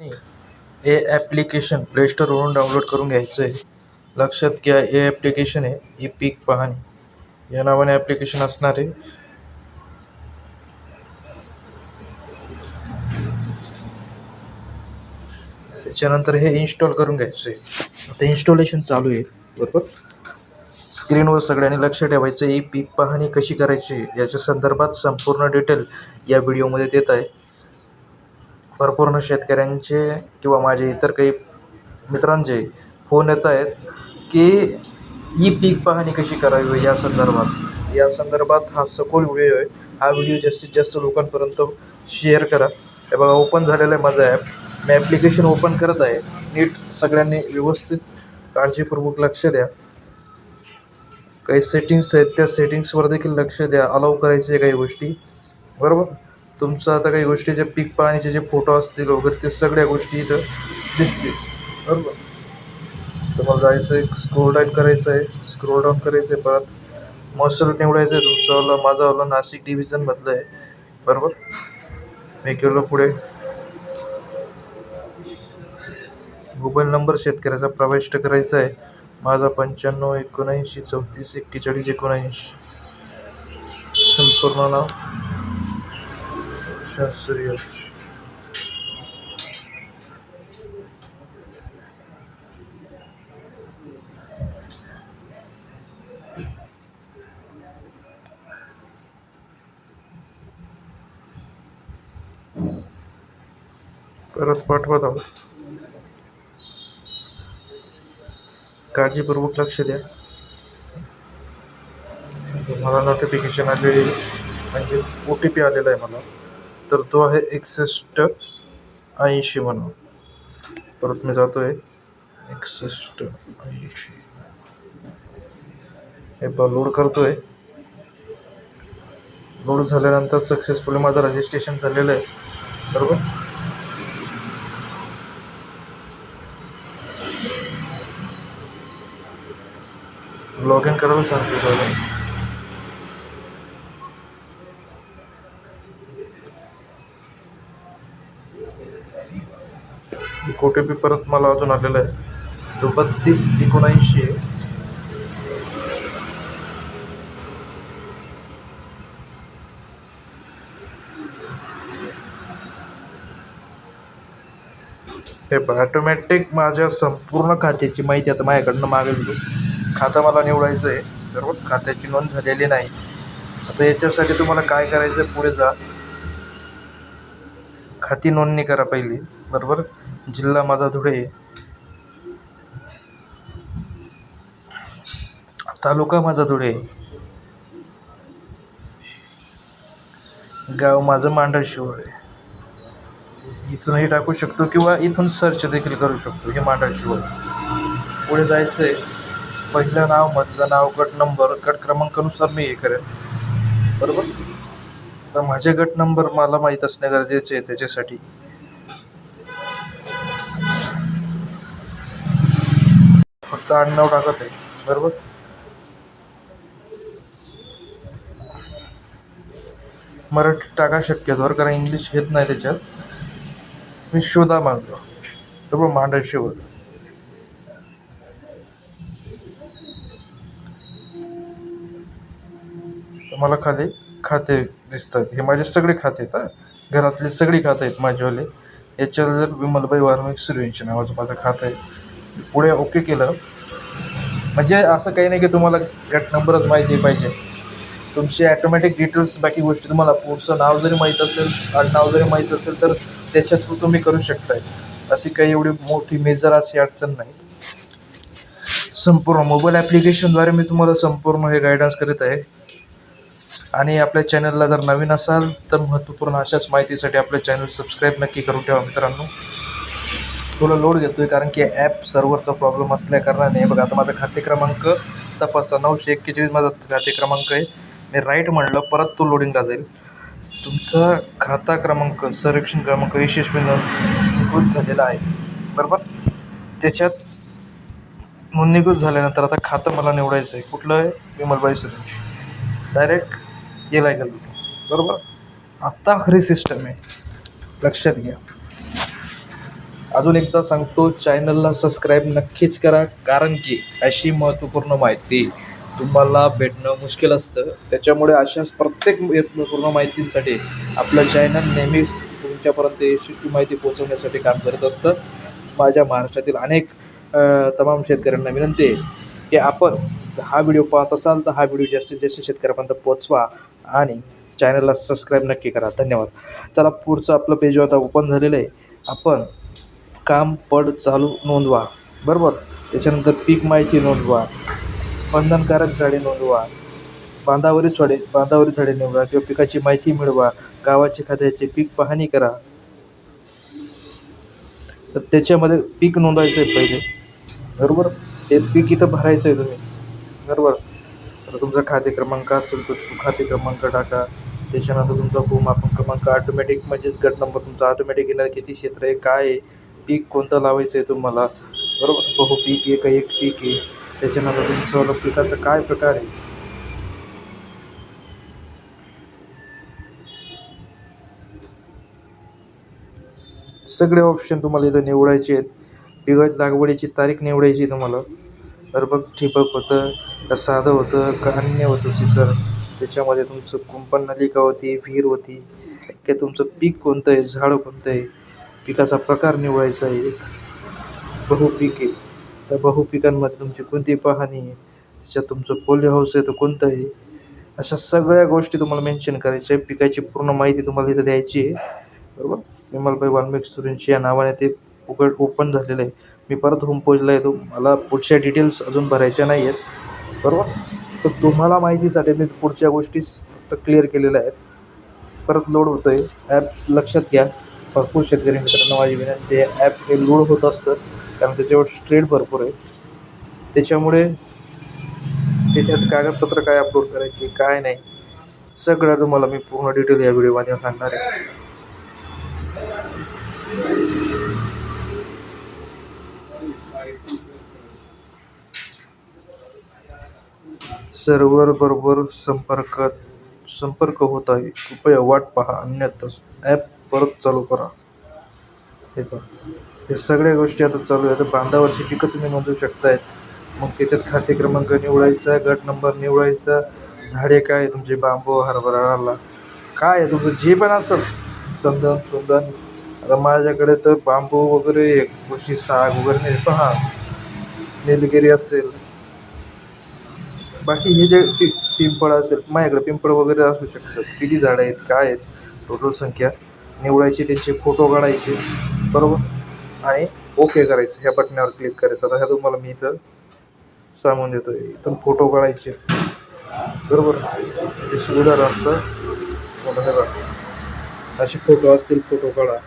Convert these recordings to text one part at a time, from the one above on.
हे application प्लेस्टोरवरून download करून घ्यायचं आहे. लक्षात घ्या हे ॲप्लिकेशन आहे ई पीक पाहणी. या नावाने ॲप्लिकेशन असणार आहे. त्याच्यानंतर हे इन्स्टॉल करून घ्यायचं आहे आता इन्स्टॉलेशन चालू आहे बरोबर? स्क्रीनवर सगळ्यांनी लक्ष ठेवायचं ही पीक पाहणी कशी करायची याच्या संदर्भात संपूर्ण डिटेल या व्हिडिओमध्ये देत आहे. भरपूर शेतकऱ्यांचे किंवा माझे इतर काही मित्रांचे फोन येत आहेत की ई पीक पाहणी कशी करावी या संदर्भात. या संदर्भात हा सखोल व्हिडिओ आहे. हा व्हिडिओ जास्तीत जास्त लोकांपर्यंत शेअर करा. हे बघा ओपन झालेलं आहे माझं ॲप मी ॲप्लिकेशन ओपन करत आहे. नीट सगळ्यांनी व्यवस्थित काळजीपूर्वक लक्ष द्या. काही सेटिंग्स आहेत त्या सेटिंग्सवर देखील लक्ष द्या. अलाव करायचे आहे काही गोष्टी. बरोबर? तुमचं आता काही गोष्टीचे पीक पाहणीचे जे फोटो असतील वगैरे ते सगळ्या गोष्टी इथं दिसतील. बरोबर? तुम्हाला जायचं आहे स्क्रोल डाऊन करायचं आहे. स्क्रोल डाऊन करायचं आहे परत. मसल निवडायचं आहे. तुमचावाला माझावाला नाशिक डिव्हिजनमधलं आहे. बरोबर? मी गेलो पुढे. मोबाईल नंबर शेतकऱ्याचा प्रविष्ट करायचा आहे. माझा पंच्याण्णव एकोणऐंशी चौतीस एक्केचाळीस एकोणऐंशी. संपूर्ण नाव. शास्त्री परत पाठवत आहोत काळजीपूर्वक लक्ष द्या. मला नोटिफिकेशन आलेली म्हणजेच ओ टी पी आलेला आहे मला. तर तो आहे एकसष्ट ऐंशी म्हणून. परत मी जातो आहे एकसष्ट ऐंशी. हे ब लोड करतो आहे लोड झाल्यानंतर सक्सेसफुली माझं रजिस्ट्रेशन झालेलं आहे. बरोबर? लॉग इन करायला सांगते एक ओ टी पी परत मला अजून आलेला आहे. तो बत्तीस एकोणऐंशी आहे. हे ऑटोमॅटिक माझ्या संपूर्ण खात्याची माहिती आता माझ्याकडनं मागवली खातं मला निवडायचं आहे बरोबर खात्याची नोंद झालेली नाही. आता याच्यासाठी तुम्हाला काय करायचं पुढे जा. खाती नोंदणी करा पहिली. बरोबर? जिल्हा माझा धुळे. तालुका माझा धुळे. गाव माझं मांडळशिवळ आहे इथूनही टाकू शकतो किंवा इथून सर्च देखील करू शकतो हे मांडळशिवळ पुढे जायचं आहे पहिलं नाव मधलं नाव गट नंबर गट क्रमांकानुसार मी हे करेन. बरोबर? तर माझे गट नंबर मला माहीत असणे गरजेचे आहे त्याच्यासाठी. फक्त आडनाव टाकत आहे बरोबर? मराठी टाका शक्यतोवर कारण इंग्लिश घेत नाही त्याच्यात. मी शोधा मागतो. बरोबर मांडर मला खाली खाते. दिसतात. हे माझे सगळे खाते आहेत हा. घरातले सगळी खाते आहेत माझेवाले याच्यावर जर विमलबाई वार्मिक सूर्यवंशी नावाचं माझं खातं आहे. पुढे ओके केलं. म्हणजे असं काही नाही की तुम्हाला गट नंबरच माहिती पाहिजे. तुमचे ॲटोमॅटिक डिटेल्स बाकी गोष्टी तुम्हाला पुढचं नाव जरी माहीत असेल आडनाव जरी माहीत असेल तर त्याच्या थ्रू तुम्ही करू शकताय. अशी काही एवढी मोठी मेजर अशी अडचण नाही. संपूर्ण मोबाईल ॲप्लिकेशनद्वारे मी तुम्हाला संपूर्ण हे गायडन्स करीत आहे. आणि आपल्या चॅनलला जर नवीन असाल तर महत्त्वपूर्ण अशाच माहितीसाठी आपलं चॅनल सबस्क्राईब नक्की करून ठेवा मित्रांनो. तुला लोड घेतो आहे कारण की ॲप सर्व्हरचा प्रॉब्लेम असल्या कारणाने. बघा आता माझा खाते क्रमांक तपासा. नऊशे एक्केचाळीस माझा खाते क्रमांक आहे. मी राईट म्हणलं परत तो लोडिंगला जाईल. तुमचा खाता क्रमांक सर्वेक्षण क्रमांक यशस्वी नोंदणीकृत झालेला आहे. बरोबर? त्याच्यात नोंदणीकृत झाल्यानंतर आता खातं मला निवडायचं आहे. कुठलं आहे? विमलबाई सुरेश डायरेक्ट गेला गेलो बरोबर? आत्ता खरी सिस्टम आहे. लक्षात घ्या. अजून एकदा सांगतो चॅनलला सबस्क्राईब नक्कीच करा कारण की अशी महत्त्वपूर्ण माहिती तुम्हाला भेटणं मुश्किल असतं. त्याच्यामुळे अशाच प्रत्येक महत्त्वपूर्ण माहितींसाठी आपलं चॅनल नेहमीच तुमच्यापर्यंत यशस्वी माहिती पोहोचवण्यासाठी काम करत असतं. माझ्या महाराष्ट्रातील अनेक तमाम शेतकऱ्यांना विनंती आहे की आपण हा व्हिडिओ पाहत असाल तर हा व्हिडिओ जास्तीत जास्त शेतकऱ्यापर्यंत पोचवा आणि चॅनलला सबस्क्राईब नक्की करा. धन्यवाद. चला पुढचं आपलं पेज आता ओपन झालेलं आहे. आपण काम पड चालू नोंदवा. बरोबर? त्याच्यानंतर पीक माहिती नोंदवा. बंधनकारक झाडे नोंदवा. बांधावरील झाडे बांधावरील झाडे निवडा किंवा पिकाची माहिती मिळवा. गावाचे खात्याचे पीक पाहणी करा. तर त्याच्यामध्ये पीक नोंदवायचं आहे पहिले. बरोबर? ते पीक इथं भरायचं आहे तुम्ही. बरोबर? आता तुमचा खाते क्रमांक असेल तर खाते क्रमांक टाका. त्याच्यानंतर तुमचा भूमापन क्रमांक ऑटोमॅटिक म्हणजेच गट नंबर तुमचा ऑटोमॅटिक येणार. किती क्षेत्र आहे काय आहे पीक कोणतं लावायचं आहे तुम्हाला? बरोबर? बहु पीक आहे का एक पीक आहे. त्याच्यानंतर तुमचं पिकाचा काय प्रकार आहे? सगळे ऑप्शन तुम्हाला इथं निवडायचे आहेत. पिकाची लागवडीची तारीख निवडायची आहे तुम्हाला. तर बघ ठिबक होतं का साधं होतं का अन्य होतं सिचर त्याच्यामध्ये तुमचं कुंपण नलिका होती विहीर होती. काय तुमचं पीक कोणतं आहे? झाड कोणतं आहे? पिकाचा प्रकार निवडायचा आहे. एक आहे. त्या बहुपिकांमध्ये तुमची कोणती पाहणी आहे? त्याच्यात तुमचं पोलिओ हाऊस आहे तर कोणतं आहे? अशा सगळ्या गोष्टी तुम्हाला मेन्शन करायच्या आहे पिकाची पूर्ण माहिती तुम्हाला इथं द्यायची आहे. बरोबर? विमलभाई वाल्मिक सुरेंची या नावाने ते उघड ओपन झालेलं आहे. मी परत होम पेजला येतो मला पुढच्या डिटेल्स अजून भरायच्या नाही आहेत. बरोबर तर तुम्हाला माहितीसाठी मी पुढच्या गोष्टी फक्त क्लिअर केलेल्या आहेत. परत लोड होतं आहे ॲप लक्षात घ्या. भरपूर शेतकरी मित्रांना माझी विनंती आहे ॲप हे लोड होत असतं. कारण त्याच्यावर स्ट्रेट भरपूर आहे त्याच्यामुळे त्याच्यात कागदपत्र काय अपलोड करायचे काय नाही सगळं तुम्हाला मी पूर्ण डिटेल या व्हिडिओमध्ये सांगणार आहे. सर्व्हर बरोबर संपर्कात संपर्क होत आहे. कृपया वाट पहा. अन्यथा ॲप परत चालू करा. हे पहा. हे सगळ्या गोष्टी आता चालू आहे बांधावरची पिकं तुम्ही नोंदवू शकतायत. मग त्याच्यात खाते क्रमांक निवडायचा गट नंबर निवडायचा झाडे काय तुमचे बांबू हरभरा आला. काय आहे तुमचं? जे पण असेल चंदन चुंदन आता माझ्याकडे तर बांबू वगैरे गोष्टी साग वगैरे नाही पहा निलगिरी असेल. बाकी हे जे पि पिंपळ असेल माझ्याकडे पिंपळ वगैरे असू शकतात. किती झाडं आहेत काय आहेत टोटल संख्या. निवडायची त्यांचे फोटो काढायचे. बरोबर? आणि ओके करायचं ह्या बटनावर क्लिक करायचं. आता ह्या तुम्हाला मी इथं सांगून देतो इथून फोटो काढायचे. बरोबर? हे सुविधा राहतं. हे असे फोटो असतील फोटो काढा.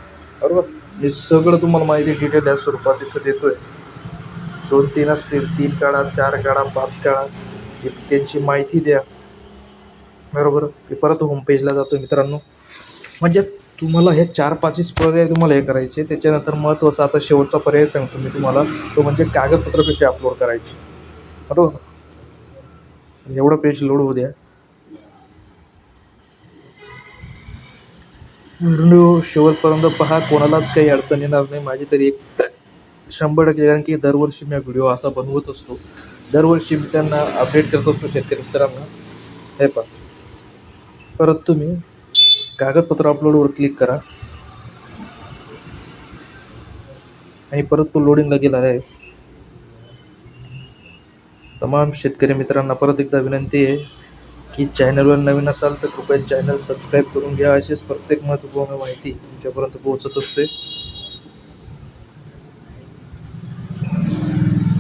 बरोबर? हे सगळं तुम्हाला माहिती डिटेल या स्वरूपात इथं आहे दोन तीन असतील तीन काढा चार काढा पाच काढा त्यांची माहिती द्या. बरोबर? मी परत होम पेजला जातो मित्रांनो. म्हणजे तुम्हाला हे चार पाचच पर्याय तुम्हाला हे करायचे त्याच्यानंतर महत्त्वाचा आता शेवटचा पर्याय सांगतो मी तुम्हाला. तो म्हणजे कागदपत्र कसे अपलोड करायचे. बरोबर? एवढं पेज लोड होऊ द्या. व्हिडिओ शेवटपर्यंत पहा कोणालाच काही अडचण येणार नाही. माझी तरी एक शंभर टक्के कारण की दरवर्षी मी व्हिडिओ असा बनवत असतो. दरवर्षी मी त्यांना अपडेट करत असतो शेतकरी मित्रांना. हे पहा. परत तुम्ही कागदपत्र अपलोडवर क्लिक करा. आणि परत तो लोडिंगला गेला आहे. तमाम शेतकरी मित्रांना परत एकदा विनंती आहे की चॅनलवर नवीन असाल तर कृपया चॅनल सबस्क्राईब करून घ्या. अशीच प्रत्येक महत्त्वपूर्ण माहिती तुमच्यापर्यंत पोहोचत असते.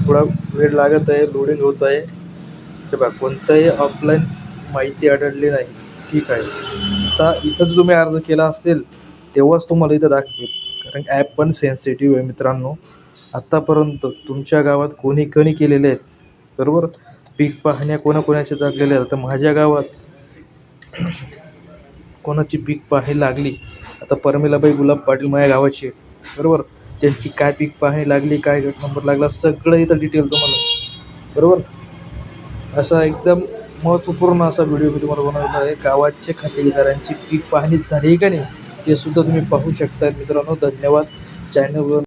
थोडा वेळ लागत आहे लोडिंग होत आहे. हे बघा कोणताही ऑफलाईन माहिती आढळली नाही. ठीक आहे. आता इथं जर तुम्ही अर्ज केला असेल तेव्हाच तुम्हाला इथं दाखवेल. कारण ॲप पण सेन्सिटिव्ह आहे मित्रांनो. आत्तापर्यंत तुमच्या गावात कोणी कोणी केलेले आहेत. बरोबर? पीक पाहण्या कोणाकोणाच्या जागलेल्या आहेत. आता माझ्या गावात कोणाची पीक पाहणी लागली? आता परमिलाबाई गुलाब पाटील माझ्या गावाची बरोबर? त्यांची काय पीक पाहणी लागली काय गट नंबर लागला सगळं इथं डिटेल तुम्हाला. बरोबर? असा एकदम महत्त्वपूर्ण असा व्हिडिओ मी तुम्हाला बनवला आहे. गावाच्या खातेदारांची पीक पाहणी झाली आहे का नाही ते सुद्धा तुम्ही पाहू शकता. मित्रांनो धन्यवाद. चॅनलवर